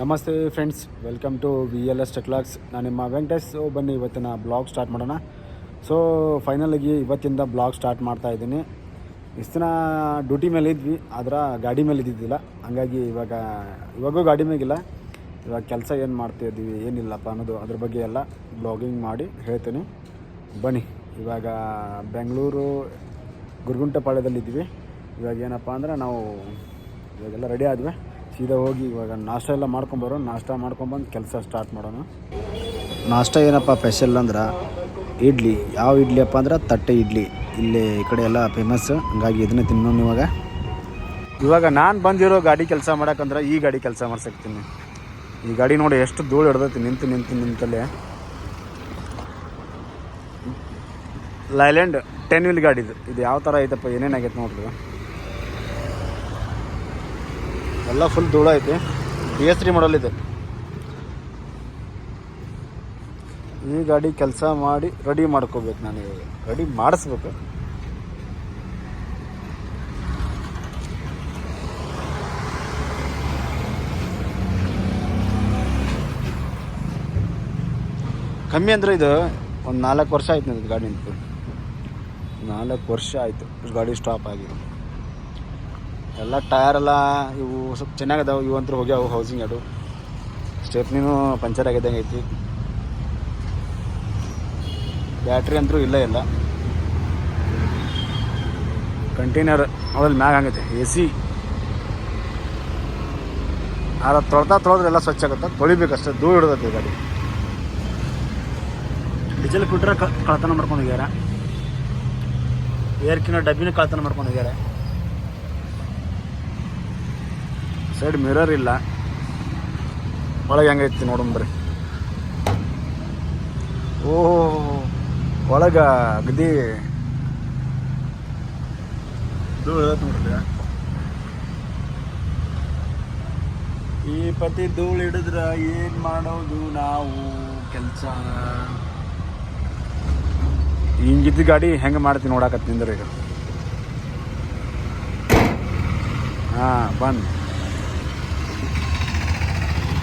ನಮಸ್ತೆ friends welcome to V L S ಟೆಕ್ಲಾಕ್ಸ್ ನಾನು ನಿಮ್ಮ ವೆಂಕಟೇಶ್. ಸೊ ಬನ್ನಿ, ಇವತ್ತಿನ ಬ್ಲಾಗ್ ಸ್ಟಾರ್ಟ್ ಮಾಡೋಣ. ಸೊ ಫೈನಲಾಗಿ ಇವತ್ತಿಂದ ಬ್ಲಾಗ್ ಸ್ಟಾರ್ಟ್ ಮಾಡ್ತಾ ಇದ್ದೀನಿ. ಇಷ್ಟು ದಿನ ಡ್ಯೂಟಿ ಮೇಲೆ ಇದ್ವಿ, ಆದ್ರೆ ಗಾಡಿ ಮೇಲೆ ಇದ್ದಿದ್ದಿಲ್ಲ. ಹಂಗಾಗಿ ಇವಾಗ, ಇವಾಗೂ ಗಾಡಿ ಮೇಗಿಲ್ಲ ಇವಾಗ ಕೆಲಸ ಏನು ಮಾಡ್ತಾ ಇದ್ದೀವಿ, ಏನಿಲ್ಲಪ್ಪ ಅನ್ನೋದು ಅದ್ರ ಬಗ್ಗೆ ಎಲ್ಲ ಬ್ಲಾಗಿಂಗ್ ಮಾಡಿ ಹೇಳ್ತೀನಿ. ಬನ್ನಿ, ಇವಾಗ ಬೆಂಗಳೂರು ಗುರುಗುಂಟೆಪಾಳ್ಯದಲ್ಲಿದ್ವಿ ಇವಾಗ ಏನಪ್ಪ ಅಂದ್ರೆ ನಾವು ಇವಾಗೆಲ್ಲ ರೆಡಿ ಆದ್ವಿ. ಸೀದಾ ಹೋಗಿ ಇವಾಗ ನಾಷ್ಟ ಎಲ್ಲ ಮಾಡ್ಕೊಂಬರೋ ನಾಷ್ಟ ಮಾಡ್ಕೊಂಬಂದು ಕೆಲಸ ಸ್ಟಾರ್ಟ್ ಮಾಡೋಣ. ನಾಷ್ಟ ಏನಪ್ಪ ಸ್ಪೆಷಲ್ ಅಂದ್ರೆ ಇಡ್ಲಿ. ಯಾವ ಇಡ್ಲಿ ಅಪ್ಪ ಅಂದ್ರೆ ತಟ್ಟೆ ಇಡ್ಲಿ. ಇಲ್ಲಿ ಈ ಕಡೆ ಎಲ್ಲ ಫೇಮಸ್ ಹಂಗಾಗಿ ಇದನ್ನ ತಿನ್ನೋಣ ಇವಾಗ. ಇವಾಗ ನಾನು ಬಂದಿರೋ ಗಾಡಿ ಕೆಲಸ ಮಾಡಕ್ಕಂದ್ರೆ ಈ ಗಾಡಿ ಕೆಲಸ ಮಾಡ್ಸಕ್ತೀನಿ. ಈ ಗಾಡಿ ನೋಡಿ ಎಷ್ಟು ಧೂಳು ಹಿಡ್ದೈತಿ. ನಿಂತು ನಿಂತು ನಿಂತಲ್ಲೇ. ಲೈಲ್ಯಾಂಡ್ ಟೆನ್ ವೀಲ್ ಗಾಡಿ ಇದು ಇದು ಯಾವ ಥರ ಐತಪ್ಪ? ಏನೇನಾಗೈತೆ ನೋಡ್ರಿ? ಎಲ್ಲ ಫುಲ್ ಧೂಳ ಐತಿ. ಬಿ ಎಸ್ ತ್ರೀ ಮಾಡಲ್ ಇದೆ. ಈ ಗಾಡಿ ಕೆಲಸ ಮಾಡಿ ರೆಡಿ ಮಾಡ್ಕೋಬೇಕು ನಾನು ರೆಡಿ ಮಾಡಿಸ್ಬೇಕು. ಕಮ್ಮಿ ಅಂದ್ರೆ ಇದು ಒಂದು ನಾಲ್ಕು ವರ್ಷ ಆಯ್ತು ನನಗೆ ಗಾಡಿ ನಿಂತು ನಾಲ್ಕು ವರ್ಷ ಆಯಿತು. ಗಾಡಿ ಸ್ಟಾಪ್ ಆಗಿದೆ. ಎಲ್ಲ ಟಯರ್ ಎಲ್ಲ ಇವು ಸ್ವಲ್ಪ ಚೆನ್ನಾಗದಾವೆ, ಇವು ಅಂತೂ ಹೋಗ್ಯಾವು ಹೌಸಿಂಗ್ ಅದು. ಸ್ಟೆಪ್ನಿನೂ ಪಂಚರ್ ಆಗಿದ್ದಂಗೆ ಐತಿ. ಬ್ಯಾಟ್ರಿ ಅಂತೂ ಇಲ್ಲ ಇಲ್ಲ ಕಂಟೈನರ್ ಅದ್ರಲ್ಲಿ ಮ್ಯಾಗ ಹಂಗೈತೆ ಎ ಸಿ ಆದ್ರೆ ತೊಳ್ತಾ ತೊಳೆದ್ರೆ ಎಲ್ಲ ಸ್ವಚ್ಛ ಆಗುತ್ತೆ ತೊಳಿಬೇಕಷ್ಟೇ ದೂರ ಹಿಡ್ದೈತೆ ಗಾಡಿ ಡೀಸೆಲ್ ಬಿಟ್ರೆ ಕಳ್ತನ ಮಾಡ್ಕೊಂಡು ಹೋಗ್ಯಾರ ಏರ್ಕಿನ ಡಬ್ಬಿನ ಕಳ್ತನ ಮಾಡ್ಕೊಂಡು ಹೋಗ್ಯಾರ ಸೈಡ್ ಮಿರರ್ ಇಲ್ಲ. ಒಳಗೆ ಹೆಂಗೈತಿ ನೋಡೋಣ ಓ, ಒಳಗ ಅಗದಿ ಧೂಳು ಇರತ್ತೆ ನೋಡ್ರಿ. ಈ ಪತಿ ಧೂಳು ಹಿಡಿದ್ರ ಏನ್ ಮಾಡೋದು ನಾವು? ಕೆಲಸ. ಹಿಂಗಿದ್ದ ಗಾಡಿ ಹೆಂಗೆ ಮಾಡ್ತೀನಿ ನೋಡಾಕತ್ತಿಂದ್ರೆ ಈಗ. ಹಾಂ, ಬಂದ್.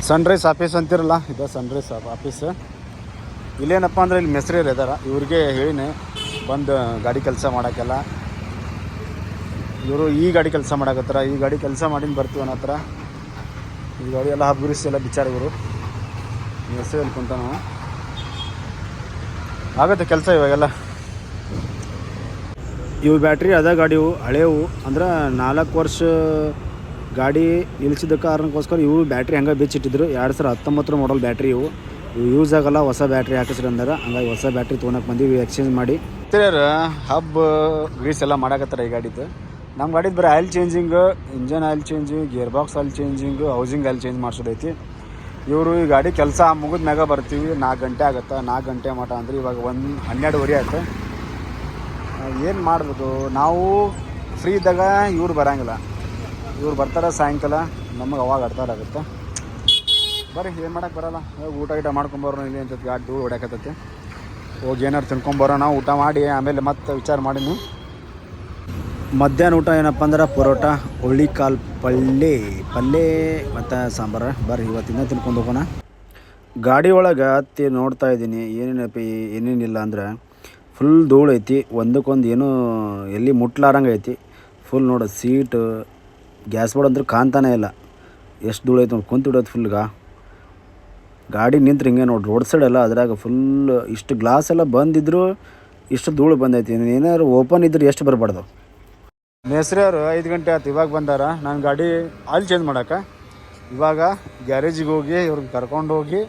ಸನ್ರೈಸ್ ಆಫೀಸ್ ಅಂತಿರಲ್ಲ, ಇದು ಸನ್ರೈಸ್ ಆಫೀಸ್ ಇಲ್ಲೇನಪ್ಪ ಅಂದರೆ ಇಲ್ಲಿ ಮೆಸ್ರಿಯರು ಇದಾರ. ಇವ್ರಿಗೆ ಹೇಳಿನಿ, ಬಂದು ಗಾಡಿ ಕೆಲಸ ಮಾಡೋಕ್ಕೆಲ್ಲ. ಇವರು ಈ ಗಾಡಿ ಕೆಲಸ ಮಾಡಕತ್ತಾರ, ಈ ಗಾಡಿ ಕೆಲಸ ಮಾಡಿನ ಬರ್ತೀವಿ ಅನ್ನೋ ಹತ್ರ. ಈ ಗಾಡಿ ಎಲ್ಲ ಹಬ್ಗುರಿಸಿ ಎಲ್ಲ ಬಿಚಾರ ಇವರು ಮೆಸ್ರಿಯಲ್ಲಿ ಕುಂತ ನಾವು ಆಗುತ್ತೆ ಕೆಲಸ ಇವಾಗೆಲ್ಲ. ಇವು ಬ್ಯಾಟ್ರಿ ಅದ ಗಾಡಿವು ಹಳೆವು, ಅಂದ್ರೆ ನಾಲ್ಕು ವರ್ಷ ಗಾಡಿ ನಿಲ್ಸಿದ ಕಾರಣಕ್ಕೋಸ್ಕರ ಇವು ಬ್ಯಾಟ್ರಿ ಹಂಗೆ ಬಿಚ್ಚಿಟ್ಟಿದ್ರು. ಎರಡು ಸಾವಿರ ಹತ್ತೊಂಬತ್ತರ ಮಾಡಲ್ ಬ್ಯಾಟ್ರಿ ಇವು. ಇವು ಯೂಸ್ ಆಗಲ್ಲ, ಹೊಸ ಬ್ಯಾಟ್ರಿ ಹಾಕಿಸ್ರಿ ಅಂದ್ರೆ. ಹಂಗಾಗಿ ಹೊಸ ಬ್ಯಾಟ್ರಿ ತೊಗೊಳಕ್ಕೆ ಬಂದಿವಿ ಎಕ್ಸ್ಚೇಂಜ್ ಮಾಡಿ. ಹಬ್ ಗ್ರೀಸ್ ಎಲ್ಲ ಮಾಡಾಕತ್ತಾರ ಈ ಗಾಡಿದು. ನಮ್ಮ ಗಾಡಿದು ಬರೀ oil changing engine oil changing gear box oil changing housing oil change ಮಾಡಿಸೋದೈತಿ. ಇವರು ಈ ಗಾಡಿ ಕೆಲಸ ಮುಗಿದ ಮ್ಯಾಗ ಬರ್ತೀವಿ. ನಾಲ್ಕು ಗಂಟೆ ಆಗುತ್ತೆ, ನಾಲ್ಕು ಗಂಟೆ ಮಟ ಅಂದ್ರೆ ಇವಾಗ ಒಂದು ಹನ್ನೆರಡುವರೆ ಆಯ್ತು. ಏನು ಮಾಡ್ಬೋದು? ನಾವು ಫ್ರೀ ಇದ್ದಾಗ ಇವ್ರು ಬರಂಗಿಲ್ಲ. ಇವ್ರು ಬರ್ತಾರೆ ಸಾಯಂಕಾಲ, ನಮಗೆ ಅವಾಗ ಅರ್ಥ ಆಗುತ್ತೆ. ಬರ್ರಿ, ಏನು ಮಾಡಕ್ಕೆ ಬರಲ್ಲ. ಊಟ ಗೀಟ ಮಾಡ್ಕೊಂಬರೋ ಇಲ್ಲಿ ಅಂತ ಗಾಡಿ ಧೂಳು ಹೊಡ್ಯಾಕತ್ತೈತಿ. ಹೋಗಿ ಏನಾರು ತಿನ್ಕೊಂಬರೋಣ ಊಟ ಮಾಡಿ, ಆಮೇಲೆ ಮತ್ತೆ ವಿಚಾರ ಮಾಡೀನಿ. ಮಧ್ಯಾಹ್ನ ಊಟ ಏನಪ್ಪ ಅಂದ್ರೆ ಪರೋಟ ಹೋಳ್ಳಿ ಕಾಲು ಪಲ್ಲೆ ಪಲ್ಲೆ ಮತ್ತು ಸಾಂಬಾರು. ಬರ್ರಿ ಇವತ್ತಿನ ತಿನ್ಕೊಂಡು ಹೋಗೋಣ. ಗಾಡಿ ಒಳಗೆ ಹತ್ತಿ ನೋಡ್ತಾ ಇದ್ದೀನಿ. ಏನೇನಪ್ಪ, ಏನೇನಿಲ್ಲ ಅಂದ್ರೆ ಫುಲ್ ಧೂಳು ಐತಿ ಒಂದಕ್ಕೊಂದು ಏನೂ ಎಲ್ಲಿ ಮುಟ್ಲಾರಂಗೆ ಐತಿ. ಫುಲ್ ನೋಡೋ ಸೀಟು ಗ್ಯಾಸ್ ಬೋರ್ಡ್ ಅಂದ್ರೆ ಕಾಣ್ತಾನೆ ಇಲ್ಲ. ಎಷ್ಟು ಧೂಳು ಐತೆ ನೋಡಿ, ಕುಂತು ಬಿಡೋದು ಫುಲ್ಗ ಗಾಡಿ ನಿಂತ್ರೆ ಹಿಂಗೆ ನೋಡಿ ರೋಡ್ ಸೈಡ್ ಎಲ್ಲ ಅದ್ರಾಗ ಫುಲ್ ಇಷ್ಟು ಗ್ಲಾಸ್ ಎಲ್ಲ ಬಂದಿದ್ರು ಇಷ್ಟು ಧೂಳು ಬಂದೈತಿ. ಏನಾದ್ರು ಓಪನ್ ಇದ್ರೆ ಎಷ್ಟು ಬರಬಾರ್ದು? ಮೇಸ್ರಿಯವರು ಐದು ಗಂಟೆ ಆಯ್ತು ಇವಾಗ ಬಂದಾರ. ನಾನು ಗಾಡಿ ಆಯಿಲ್ ಚೇಂಜ್ ಮಾಡಕ್ಕೆ ಇವಾಗ ಗ್ಯಾರೇಜಿಗೆ ಹೋಗಿ ಇವ್ರಿಗೆ ಕರ್ಕೊಂಡು ಹೋಗಿ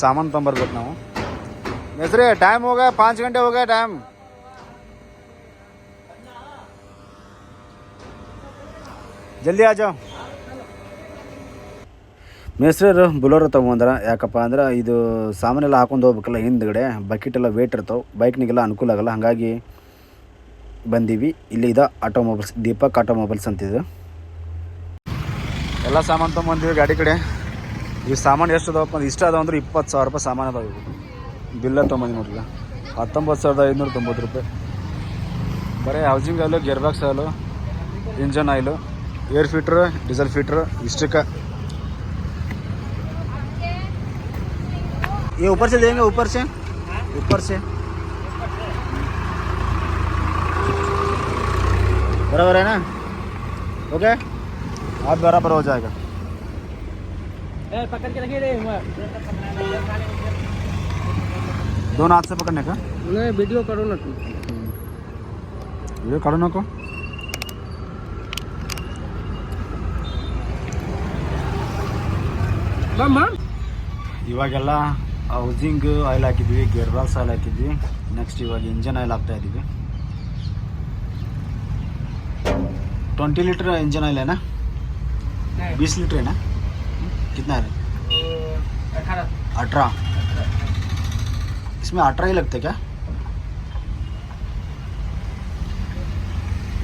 ಸಾಮಾನು ತೊಗೊಂಬರ್ಬೇಕು ನಾವು. ಮೇಸ್ರಿ ಟೈಮ್ ಹೋಗ, ಪಾಂಚ್ ಗಂಟೆ ಹೋಗ ಟೈಮ್ ಜಲ್ದಿ ಆಜೋ. ಮೇಸ್ರರು ಬುಲೋರ್ ತೊಗೊಂಬಂದ್ರ ಯಾಕಪ್ಪ ಅಂದ್ರೆ ಇದು ಸಾಮಾನೆಲ್ಲ ಹಾಕೊಂಡು ಹೋಗ್ಬೇಕಲ್ಲ ಹಿಂದ್ಗಡೆ. ಬಕೆಟ್ ಎಲ್ಲ ವೇಟ್ ಇರ್ತಾವೆ. ಬೈಕ್ನಿಗೆಲ್ಲ ಅನುಕೂಲ ಆಗಲ್ಲ. ಹಾಗಾಗಿ ಬಂದೀವಿ. ಇಲ್ಲಿ ಇದು ಆಟೋಮೊಬೈಲ್ಸ್ ದೀಪಕ್ ಆಟೋಮೊಬೈಲ್ಸ್ ಅಂತಿದ್ದು ಎಲ್ಲ ಸಾಮಾನು ತೊಗೊಂಬಂದಿವಿ ಗಾಡಿ ಕಡೆ. ಈ ಸಾಮಾನು ಎಷ್ಟು ಅದಾವಪ್ಪ ಅಂದ್ರೆ ಇಷ್ಟ ಅದಾವ ಅಂದ್ರೆ ಇಪ್ಪತ್ತು ಸಾವಿರ ರೂಪಾಯಿ ಸಾಮಾನು ಅದಾವ ಇವು. ಬಿಲ್ಲ ತೊಗೊಂಬಂದು ನೋಡ್ರಿ ಹತ್ತೊಂಬತ್ತು ಸಾವಿರದ ಐದುನೂರ ತೊಂಬತ್ತು ರೂಪಾಯಿ. ಬರೀ housing oil gear box oil engine oil air fitter diesel fitter ಇಷ್ಟಕ್ಕೆ ये ऊपर से देंगे ऊपर से ऊपर से बराबर है ना ओके आप बराबर हो जाएगा पकड़ के रखिए रे दोनों हाथ से पकड़ने का नहीं वीडियो करो ना तुम ये करो ना को ಇವಾಗೆಲ್ಲ ಹೌಸಿಂಗ್ ಆಯಿಲ್ ಹಾಕಿದ್ವಿ ಗೇರ್ ಬಾಕ್ಸ್ ಆಯಿಲ್ ಹಾಕಿದ್ವಿ ನೆಕ್ಸ್ಟ್ ಇವಾಗ ಇಂಜನ್ ಆಯಿಲ್ ಹಾಕ್ತಾ ಇದ್ದೀವಿ ट्वेंटी लीटर इंजन ऑयल है ना बीस लीटर है ना कितना है अठारह अठारह इसमें अठारह ही लगते क्या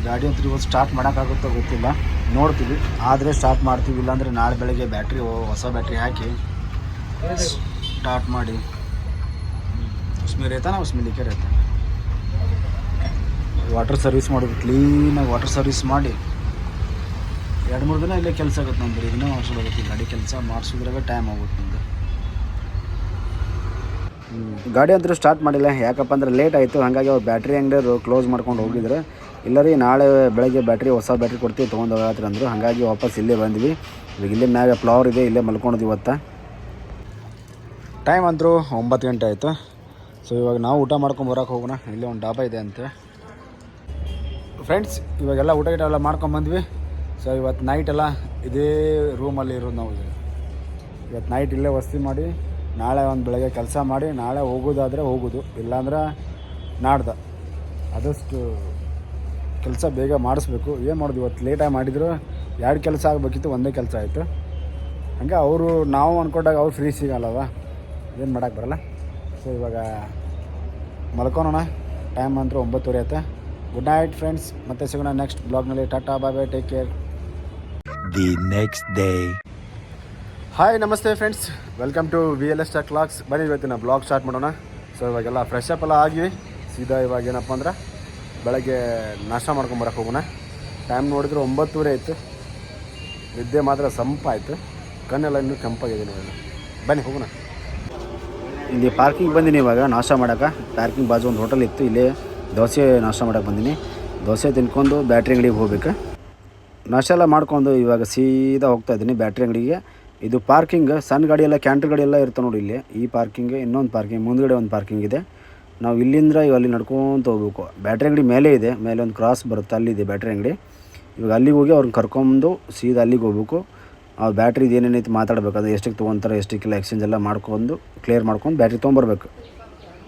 ಗಾಡಿ ಅಂತೂ ಇವತ್ತು ಸ್ಟಾರ್ಟ್ ಮಾಡೋಕ್ಕಾಗುತ್ತೋ ಗೊತ್ತಿಲ್ಲ ನೋಡ್ತೀವಿ. ಆದರೆ ಸ್ಟಾರ್ಟ್ ಮಾಡ್ತೀವಿ, ಇಲ್ಲಾಂದರೆ ನಾಳೆ ಬೆಳಗ್ಗೆ ಬ್ಯಾಟ್ರಿ ಹೊಸ ಬ್ಯಾಟ್ರಿ ಹಾಕಿ ಸ್ಟಾರ್ಟ್ ಮಾಡಿ. ಉಸ್ಮಿ ರೇತಾನ ಉಸ್ಮಿಲಿಕ್ಕೆ ರೇತಾನ ವಾಟರ್ ಸರ್ವಿಸ್ ಮಾಡೋದು ಕ್ಲೀನಾಗಿ ವಾಟರ್ ಸರ್ವಿಸ್ ಮಾಡಿ. ಎರಡು ಮೂರು ದಿನ ಇಲ್ಲೇ ಕೆಲಸ ಆಗುತ್ತೆ ನಮ್ದು ಇದನ್ನ ಮಾಡಿಸೋದಾಗುತ್ತೆ ಗಾಡಿ ಕೆಲಸ ಮಾಡಿಸಿದ್ರಾಗ ಟೈಮ್ ಆಗುತ್ತೆ ನಮ್ದು. ಗಾಡಿ ಅಂತೂ ಸ್ಟಾರ್ಟ್ ಮಾಡಿಲ್ಲ, ಯಾಕಪ್ಪ ಅಂದ್ರೆ ಲೇಟ್ ಆಯಿತು, ಹಾಗಾಗಿ ಅವ್ರು ಬ್ಯಾಟ್ರಿ ಅಂಗಡಿಯವರು ಕ್ಲೋಸ್ ಮಾಡ್ಕೊಂಡು ಹೋಗಿದ್ರು. ಇಲ್ಲ ರೀ, ನಾಳೆ ಬೆಳಗ್ಗೆ ಬ್ಯಾಟ್ರಿ ಹೊಸ ಬ್ಯಾಟ್ರಿ ಕೊಡ್ತೀವಿ ತೊಗೊಂಡು ಹೋಗತ್ರಿ ಅಂದರು. ಹಾಗಾಗಿ ವಾಪಸ್ ಇಲ್ಲೇ ಬಂದ್ವಿ. ಇವಾಗ ಇಲ್ಲೇ ಮ್ಯಾಗ ಫ್ಲವರ್ ಇದೆ, ಇಲ್ಲೇ ಮಲ್ಕೊಂಡಿದ್ವಿ ಇವತ್ತು. ಟೈಮ್ ಅಂದರು ಒಂಬತ್ತು ಗಂಟೆ ಆಯಿತು. ಸೊ ಇವಾಗ ನಾವು ಊಟ ಮಾಡ್ಕೊಂಡು ಬರೋಕೆ ಹೋಗೋಣ. ಇಲ್ಲೇ ಒಂದು ಡಾಬಾ ಇದೆ ಅಂತೆ. ಫ್ರೆಂಡ್ಸ್ ಇವಾಗೆಲ್ಲ ಊಟ ಗಿಟ ಎಲ್ಲ ಮಾಡ್ಕೊಂಡು ಬಂದ್ವಿ. ಸೊ ಇವತ್ತು ನೈಟ್ ಎಲ್ಲ ಇದೇ ರೂಮಲ್ಲಿ ಇರೋದು ನಾವು ಇವತ್ತು ನೈಟ್ ಇಲ್ಲೇ ವಸತಿ ಮಾಡಿ, ನಾಳೆ ಒಂದು ಬೆಳಗ್ಗೆ ಕೆಲಸ ಮಾಡಿ, ನಾಳೆ ಹೋಗೋದಾದರೆ ಹೋಗೋದು. ಇಲ್ಲಾಂದ್ರೆ ನಾಡ್ದ. ಆದಷ್ಟು ಕೆಲಸ ಬೇಗ ಮಾಡಿಸ್ಬೇಕು. ಏನು ಮಾಡೋದು ಇವತ್ತು ಲೇಟಾಗಿ ಮಾಡಿದ್ರು ಎರಡು ಕೆಲಸ ಆಗಬೇಕಿತ್ತು ಒಂದೇ ಕೆಲಸ ಆಯಿತು. ಹಂಗೆ ಅವರು ನಾವು ಅಂದ್ಕೊಂಡಾಗ ಅವ್ರು ಫ್ರೀ ಸಿಗಲ್ಲವ? ಏನು ಮಾಡೋಕ್ಕೆ ಬರಲ್ಲ. ಸೊ ಇವಾಗ ಮಲ್ಕೊಳೋಣ. ಟೈಮ್ ಅಂತೂ ಒಂಬತ್ತುವರೆ ಆಯ್ತು. ಗುಡ್ ನೈಟ್ ಫ್ರೆಂಡ್ಸ್ ಮತ್ತೆ ಸಿಗೋಣ next ಬ್ಲಾಗ್ನಲ್ಲಿ tata bye bye take care the next day hi ನಮಸ್ತೆ friends welcome to V L S clogs ಬನ್ನಿ ಇವತ್ತಿನ ಬ್ಲಾಗ್ ಸ್ಟಾರ್ಟ್ ಮಾಡೋಣ. ಸೊ ಇವಾಗೆಲ್ಲ ಫ್ರೆಶ್ ಅಪ್ ಎಲ್ಲ ಆಗಿ ಸೀದಾ ಇವಾಗ ಏನಪ್ಪ ಅಂದ್ರೆ ಬೆಳಗ್ಗೆ ನಾಷ್ಟ ಮಾಡ್ಕೊಂಬರಕ್ಕೆ ಹೋಗೋಣ. ಟೈಮ್ ನೋಡಿದ್ರೆ ಒಂಬತ್ತುವರೆ ಆಯಿತು. ನಿದ್ದೆ ಮಾತ್ರ ಸಂಪಾಯಿತು. ಕಣ್ಣೆಲ್ಲ ಇನ್ನೂ ಕೆಂಪಾಗಿದೆ ಇವಾಗ. ಬನ್ನಿ ಹೋಗೋಣ. ಇಲ್ಲಿ ಪಾರ್ಕಿಂಗ್ ಬಂದೀನಿ ಇವಾಗ, ನಾಷ್ಟ ಮಾಡೋಕೆ. ಪಾರ್ಕಿಂಗ್ ಬಾಜು ಒಂದು ಹೋಟೆಲ್ ಇತ್ತು, ಇಲ್ಲೇ ದೋಸೆ ನಾಷ್ಟ ಮಾಡೋಕೆ ಬಂದೀನಿ. ದೋಸೆ ತಿನ್ಕೊಂಡು ಬ್ಯಾಟ್ರಿ ಅಂಗಡಿಗೆ ಹೋಗ್ಬೇಕು. ನಾಷ್ಟ ಎಲ್ಲ ಮಾಡ್ಕೊಂಡು ಇವಾಗ ಸೀದಾ ಹೋಗ್ತಾ ಇದ್ದೀನಿ ಬ್ಯಾಟ್ರಿ ಅಂಗಡಿಗೆ. ಇದು ಪಾರ್ಕಿಂಗ್, ಸಣ್ಣ ಗಾಡಿ ಎಲ್ಲ ಕ್ಯಾಂಟ್ರ್ ಗಾಡಿ ಎಲ್ಲ ಇರ್ತಾವೆ ನೋಡಿ ಇಲ್ಲಿ. ಈ ಪಾರ್ಕಿಂಗ್, ಇನ್ನೊಂದು ಪಾರ್ಕಿಂಗ್, ಮುಂದ್ಗಡೆ ಒಂದು ಪಾರ್ಕಿಂಗ್ ಇದೆ. ನಾವು ಇಲ್ಲಿಂದ ಇವಾಗ ಅಲ್ಲಿ ನಡ್ಕೊತ ಹೋಗ್ಬೇಕು. ಬ್ಯಾಟ್ರಿ ಅಂಗಡಿ ಮೇಲೆ ಇದೆ, ಮೇಲೆ ಒಂದು ಕ್ರಾಸ್ ಬರುತ್ತೆ ಅಲ್ಲಿದೆ ಬ್ಯಾಟ್ರಿ ಅಂಗಡಿ. ಇವಾಗ ಅಲ್ಲಿಗೆ ಹೋಗಿ ಅವ್ರನ್ನ ಕರ್ಕೊಂಡು ಸೀದಾ ಅಲ್ಲಿಗೆ ಹೋಗ್ಬೇಕು. ಆ ಬ್ಯಾಟ್ರಿದು ಏನೇನೈತೆ ಮಾತಾಡ್ಬೇಕು, ಅದು ಎಷ್ಟಕ್ಕೆ ತೊಗೊತಾರೆ, ಎಷ್ಟಕ್ಕೆಲ್ಲ ಎಕ್ಸ್ಚೇಂಜ್ ಎಲ್ಲ ಮಾಡ್ಕೊಂಡು ಕ್ಲಿಯರ್ ಮಾಡ್ಕೊಂಡು ಬ್ಯಾಟ್ರಿ ತೊಗೊಂಬರ್ಬೇಕು.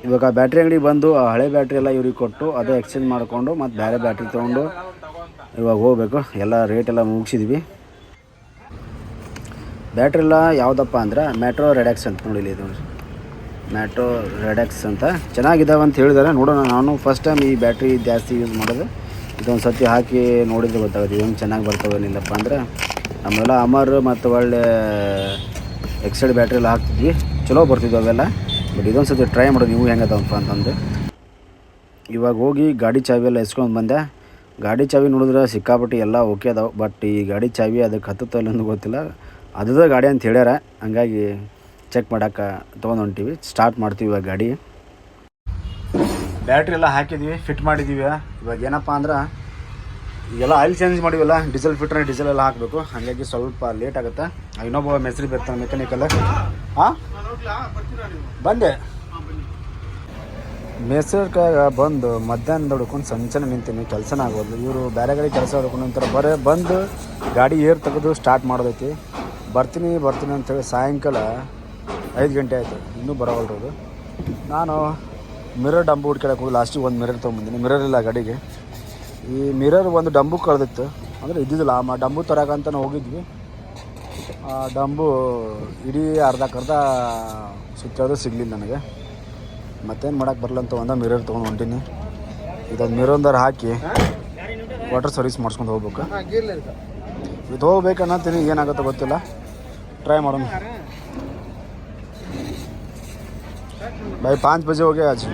ಇವಾಗ ಆ ಬ್ಯಾಟ್ರಿ ಅಂಗಡಿ ಬಂದು, ಆ ಹಳೆ ಬ್ಯಾಟ್ರಿ ಎಲ್ಲ ಇವ್ರಿಗೆ ಕೊಟ್ಟು ಅದೇ ಎಕ್ಸ್ಚೇಂಜ್ ಮಾಡಿಕೊಂಡು ಮತ್ತು ಬೇರೆ ಬ್ಯಾಟ್ರಿ ತೊಗೊಂಡು ಇವಾಗ ಹೋಗ್ಬೇಕು. ಎಲ್ಲ ರೇಟ್ ಎಲ್ಲ ಮುಗಿಸಿದ್ವಿ. ಬ್ಯಾಟ್ರಿ ಎಲ್ಲ ಯಾವುದಪ್ಪ ಅಂದ್ರೆ ಮ್ಯಾಟ್ರೋ ರೆಡ್ಯಾಕ್ಸ್ ಅಂತ ನೋಡಿ ಇಲ್ಲಿ ಇದು. ಮ್ಯಾಟ್ರೋ ರೆಡಕ್ಸ್ ಅಂತ. ಚೆನ್ನಾಗಿದ್ದಾವೆ ಅಂತ ಹೇಳಿದಾರೆ. ನೋಡೋಣ. ನಾನು ಫಸ್ಟ್ ಟೈಮ್ ಈ ಬ್ಯಾಟ್ರಿ ಜಾಸ್ತಿ ಯೂಸ್ ಮಾಡೋದು ಇದೊಂದು ಸತಿ ಹಾಕಿ ನೋಡಿದ್ರೆ ಗೊತ್ತಾಗುತ್ತೆ ಇದೊಂದು ಚೆನ್ನಾಗಿ ಬರ್ತವೆ ಏನಿಲ್ಲಪ್ಪ ಅಂದ್ರೆ. ನಮ್ಮೆಲ್ಲ ಅಮರ್ ಮತ್ತು ಒಳ್ಳೆ ಎಕ್ಸೈಡ್ ಬ್ಯಾಟ್ರಿಯಲ್ಲಿ ಹಾಕ್ತಿದ್ವಿ. ಚಲೋ ಬರ್ತಿದ್ವು ಅವೆಲ್ಲ. ಬಟ್ ಇದೊಂದು ಸತಿ ಟ್ರೈ ಮಾಡೋದು ನೀವು ಹೆಂಗದವಪ್ಪ ಅಂತಂದು. ಇವಾಗ ಹೋಗಿ ಗಾಡಿ ಚಾವಿ ಎಲ್ಲ ಎಸ್ಕೊಂಡು ಬಂದೆ. ಗಾಡಿ ಚಾವಿ ನೋಡಿದ್ರೆ ಸಿಕ್ಕಾಪಟ್ಟಿ ಎಲ್ಲ ಓಕೆ ಅದಾವೆ. ಬಟ್ ಈ ಗಾಡಿ ಚಾವಿ ಅದಕ್ಕೆ ಹತ್ತುತ್ತೋ ಇಲ್ಲ ಅಂತ ಗೊತ್ತಿಲ್ಲ. ಅದೇ ಗಾಡಿ ಅಂತ ಹೇಳ್ಯಾರ. ಹಂಗಾಗಿ ಚೆಕ್ ಮಾಡೋಕೆ ತೊಗೊಂಡು ಹೊಂಟೀವಿ ಸ್ಟಾರ್ಟ್ ಮಾಡ್ತೀವಿ ಇವಾಗ ಗಾಡಿ. ಬ್ಯಾಟ್ರಿ ಎಲ್ಲ ಹಾಕಿದ್ವಿ ಫಿಟ್ ಮಾಡಿದ್ದೀವಿ ಇವಾಗ ಏನಪ್ಪ ಅಂದ್ರೆ ಎಲ್ಲ ಆಯಿಲ್ ಚೇಂಜ್ ಮಾಡಿವಲ್ಲ ಡೀಸೆಲ್ ಫಿಟ್ರೆ ಡೀಸೆಲ್ ಎಲ್ಲ ಹಾಕಬೇಕು. ಹಾಗಾಗಿ ಸ್ವಲ್ಪ ಲೇಟ್ ಆಗುತ್ತೆ. ಇನ್ನೊಬ್ಬ ಮೆಸ್ರಿ ಬರ್ತಾನೆ ಮೆಕ್ಯಾನಿಕಲ್ ಹಾಂ? ಬಂದೆ. ಮೇಸರ್ಕಾಗ ಬಂದು ಮಧ್ಯಾಹ್ನ ಹುಡ್ಕೊಂಡು ಸಂಚನ ನಿಂತೀನಿ, ಕೆಲಸನ ಆಗೋದು. ಇವರು ಬೇರೆ ಗಾಡಿ ಕೆಲಸ ಹುಡ್ಕೊಂಡು ನಿಂತಾರೆ. ಬರೇ ಬಂದು ಗಾಡಿ ಏರ್ ತೆಗೆದು ಸ್ಟಾರ್ಟ್ ಮಾಡೋದೈತಿ. ಬರ್ತೀನಿ ಬರ್ತೀನಿ ಅಂತೇಳಿ ಸಾಯಂಕಾಲ ಐದು ಗಂಟೆ ಆಯಿತು. ಇನ್ನೂ ಬರೋವಲ್ರದು ನಾನು ಮಿರರ್ ಡಂಬು ಹುಡ್ಕೊಳಕ್ಕೆ ಹೋಗಿ ಲಾಸ್ಟಿಗೆ ಒಂದು ಮಿರರ್ ತೊಗೊಂಬಂದಿನಿ. ಮಿರರ್ ಇಲ್ಲ ಗಾಡಿಗೆ. ಈ ಮಿರರ್ ಒಂದು ಡಂಬು ಕಳೆದಿತ್ತು. ಅಂದರೆ ಇದ್ದಿದ್ದಿಲ್ಲ ಆ ಡಂಬು ತರಕಂತ ನಾವು ಹೋಗಿದ್ವಿ. ಆ ಡಂಬು ಇಡೀ ಅರ್ಧಕ್ಕರ್ಧ ಸುತ್ತೋದು ಸಿಗಲಿಲ್ಲ ನನಗೆ. ಮತ್ತೇನು ಮಾಡೋಕ್ಕೆ ಬರಲ್ಲ ಅಂತ ಒಂದು ಮಿರರ್ ತೊಗೊಂಡು ಹೊಂಟೀನಿ. ಇದೊಂದು ಮಿರೊಂದಾರು ಹಾಕಿ ವಾಟರ್ ಸರ್ವಿಸ್ ಮಾಡಿಸ್ಕೊಂಡು ಹೋಗ್ಬೇಕು. ಇದು ಹೋಗ್ಬೇಕು ಅನ್ನತ್ತೀನಿ ಏನಾಗುತ್ತೋ ಗೊತ್ತಿಲ್ಲ. ಟ್ರೈ ಮಾಡೋಣ. भाई पाँच बजे हो गए आज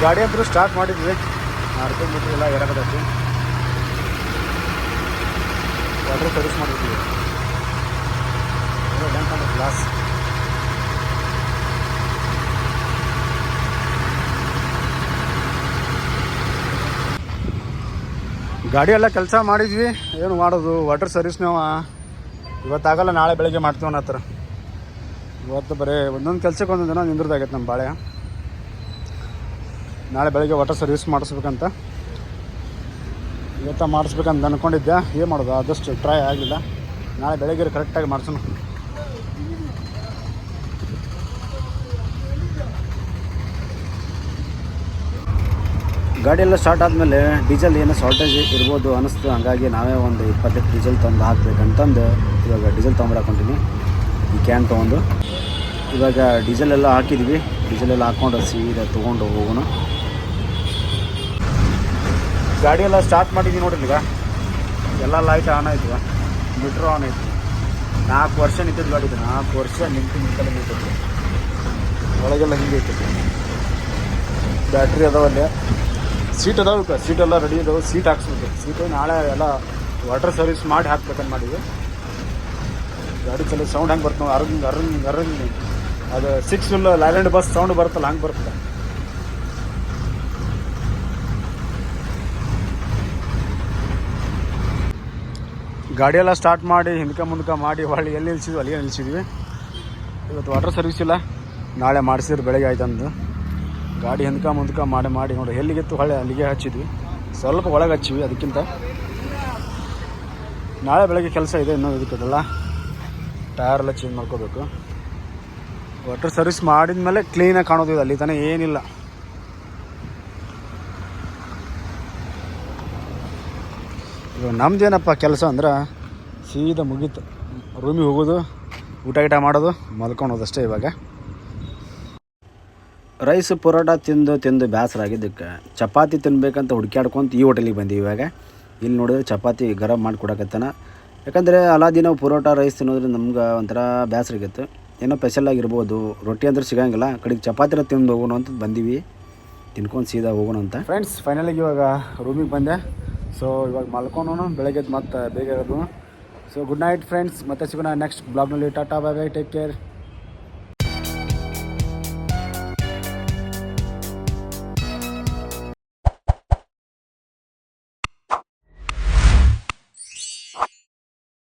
ಗಾಡಿ ಅಂತೂ ಸ್ಟಾರ್ಟ್ ಮಾಡಿದ್ವಿ ಮಾಡ್ಕೊಂಡು ಬಿಟ್ಟು ಎಲ್ಲ ಏರಾಕತ್ತೈತಿ ವಾಟರ್ ಸರ್ವಿಸ್ ಮಾಡಿದ್ವಿ ಗ್ಲಾಸ್ ಗಾಡಿ ಎಲ್ಲ ಕೆಲಸ ಮಾಡಿದ್ವಿ. ಏನು ಮಾಡೋದು? ವಾಟರ್ ಸರ್ವಿಸ್ ನಾವು. ಇವತ್ತಾಗಲ್ಲ, ನಾಳೆ ಬೆಳಗ್ಗೆ ಮಾಡ್ತೀವಿ ಅನ್ನೋ ಹತ್ರ ಇವತ್ತು ಬರೀ ಒಂದೊಂದು ಕೆಲಸಕ್ಕೆ ಒಂದೊಂದು ದಿನ ನಿಂದ್ರದಾಗೈತೆ ನಮ್ಮ ಬಾಳೆ. ನಾಳೆ ಬೆಳಗ್ಗೆ ವಾಟರ್ ಸರ್ವಿಸ್ ಮಾಡಿಸ್ಬೇಕಂತ. ಇವತ್ತ ಮಾಡಿಸ್ಬೇಕಂತ ಅಂದ್ಕೊಂಡಿದ್ದೆ ಏನು ಮಾಡೋದು? ಆದಷ್ಟು ಟ್ರೈ ಆಗಲಿಲ್ಲ ನಾಳೆ ಬೆಳಗ್ಗೆ ಕರೆಕ್ಟಾಗಿ ಮಾಡಿಸೋಣ. ಗಾಡಿ ಎಲ್ಲ ಸ್ಟಾರ್ಟ್ ಆದಮೇಲೆ ಡೀಸೆಲ್ ಏನೋ ಶಾರ್ಟೇಜ್ ಇರ್ಬೋದು ಅನಿಸ್ತು ಹಂಗಾಗಿ ನಾವೇ ಒಂದು ಇಪ್ಪತ್ತೆಂಟು ಡೀಸೆಲ್ ತಂದು ಹಾಕ್ಬೇಕಂತಂದು ಇವಾಗ ಡೀಸೆಲ್ ತೊಗೊಂಬರಾಕೊಂತೀನಿ ಈ ಕ್ಯಾನ್ ತೊಗೊಂಡು. ಇವಾಗ ಡೀಸೆಲ್ ಎಲ್ಲ ಹಾಕಿದ್ವಿ. ಡೀಸೆಲ್ ಎಲ್ಲ ಹಾಕ್ಕೊಂಡು ಸೀದಾ ತೊಗೊಂಡು ಹೋಗೋಣ. ಗಾಡಿಯೆಲ್ಲ ಸ್ಟಾರ್ಟ್ ಮಾಡಿದ್ವಿ ನೋಡಿರಿ ಈಗ. ಎಲ್ಲ ಲೈಟ್ ಆನ್ ಆಯ್ತು. ಮೀಟ್ರ್ ಆನ್ ಆಯ್ತು. ನಾಲ್ಕು ವರ್ಷ ನಿಂತಿದ್ದು ಗಾಡಿ ನಾಲ್ಕು ವರ್ಷ ನಿಂತು ನಿಂತಲ್ಲ ನಿಂತಿದ್ದು. ಒಳಗೆಲ್ಲ ಹಿಂಗೆ ಇತ್ತು. ಬ್ಯಾಟ್ರಿ ಅದಾವಲ್ಲೇ. ಸೀಟ್ ಅದಾವ ಸೀಟ್ ಎಲ್ಲ ರೆಡಿ ಇದಾವೆ, ಸೀಟ್ ಹಾಕ್ಸ್ಬೇಕು. ಸೀಟು ನಾಳೆ ಎಲ್ಲ ವಾಟರ್ ಸರ್ವಿಸ್ ಮಾಡಿ ಹಾಕ್ಬೇಕಂತ ಮಾಡಿದ್ವಿ. ಗಾಡಿ ಚಲೋ ಸೌಂಡ್ ಹೆಂಗೆ ಬರ್ತವೆ ಅರಂಗ್ ಅರಂಗ್ ಅರಂಗ್ ಅದು six full Leyland bus sound ಬರುತ್ತಲ್ಲ, ಹಂಗೆ ಬರ್ತದೆ ಗಾಡಿಯೆಲ್ಲ ಸ್ಟಾರ್ಟ್ ಮಾಡಿ, ಹಿಂದ್ಕ ಮುಂದ್ಕ ಮಾಡಿ, ಹೊಳ್ಳಿ ಎಲ್ಲಿ ನಿಲ್ಸಿದ್ವಿ, ಅಲ್ಲಿಗೆ ನಿಲ್ಸಿದ್ವಿ. ಇವತ್ತು ವಾಟರ್ ಸರ್ವಿಸ್ ಇಲ್ಲ. ನಾಳೆ ಮಾಡಿಸಿದ್ರೆ ಬೆಳಗ್ಗೆ ಆಯ್ತಂದು. ಗಾಡಿ ಹಂದ್ಕ ಮುಂದ್ಕ ಮಾಡಿ ಮಾಡಿ ನೋಡಿ, ಎಲ್ಲಿಗೆತ್ತು ಹೊಳೆ ಅಲ್ಲಿಗೆ ಹಚ್ಚಿದ್ವಿ. ಸ್ವಲ್ಪ ಒಳಗೆ ಹಚ್ಚಿವಿ ಅದಕ್ಕಿಂತ. ನಾಳೆ ಬೆಳಗ್ಗೆ ಕೆಲಸ ಇದೆ ಇನ್ನೂ ಇದಕ್ಕಿದಲ್ಲ ಟಯರ್ ಎಲ್ಲ ಚೇಂಜ್ ಮಾಡ್ಕೋಬೇಕು. ವಾಟರ್ ಸರ್ವಿಸ್ ಮಾಡಿದ ಮೇಲೆ ಕ್ಲೀನಾಗಿ ಕಾಣೋದು ಇದು, ಅಲ್ಲಿ ತಾನೇ ಏನಿಲ್ಲ. ಇವಾಗ ನಮ್ದೇನಪ್ಪ ಕೆಲಸ ಅಂದ್ರೆ ಸೀದಾ ಮುಗೀತು. ರೂಮಿಗೆ ಹೋಗೋದು, ಊಟ ಗೀಟ ಮಾಡೋದು, ಮಲ್ಕೊಳೋದು ಅಷ್ಟೇ ಇವಾಗ. ರೈಸ್ ಪರೋಟ ತಿಂದು ತಿಂದು ಬೇಸರ ಆಗಿದ್ದಕ್ಕೆ ಚಪಾತಿ ತಿನ್ಬೇಕಂತ ಹುಡುಕ್ಯಾಡ್ಕೊಂತ ಈ ಹೋಟೆಲಿಗೆ ಬಂದೀವಿ ಇವಾಗ. ಇಲ್ಲಿ ನೋಡಿದ್ರೆ ಚಪಾತಿ ಗರಂ ಮಾಡಿ ಕೊಡಕತ್ತಾನ. ಯಾಕಂದರೆ ಅಲ್ಲ ದಿನ ಪರೋಟ, ರೈಸ್ ತಿನ್ನೋದ್ರಿಂದ ನಮ್ಗೆ ಒಂಥರ ಬೇಸರ ಆಗಿತ್ತು. ಏನೋ ಸ್ಪೆಷಲ್ ಆಗಿರ್ಬೋದು. ರೊಟ್ಟಿ ಅಂದ್ರೆ ಸಿಗಂಗಿಲ್ಲ. ಕಡೆಗೆ ಚಪಾತಿ ತಿಂದು ಹೋಗೋಣ ಅಂತ ಬಂದೀವಿ. ತಿನ್ಕೊಂಡು ಸೀದಾ ಹೋಗೋಣ ಅಂತ. ಫ್ರೆಂಡ್ಸ್ ಫೈನಲಿಗೆ ಇವಾಗ ರೂಮಿಗೆ ಬಂದೆ. ಸೊ ಇವಾಗ ಮಲ್ಕೊಂಡು ಬೆಳಗ್ಗೆ ಮತ್ತೆ ಬೇಗ ಇರೋದು ಸೊ ಗುಡ್ ನೈಟ್ ಫ್ರೆಂಡ್ಸ್ ಮತ್ತೆ ಸಿಗೋಣ next ಬ್ಲಾಗ್ನಲ್ಲಿ tata bye bye take care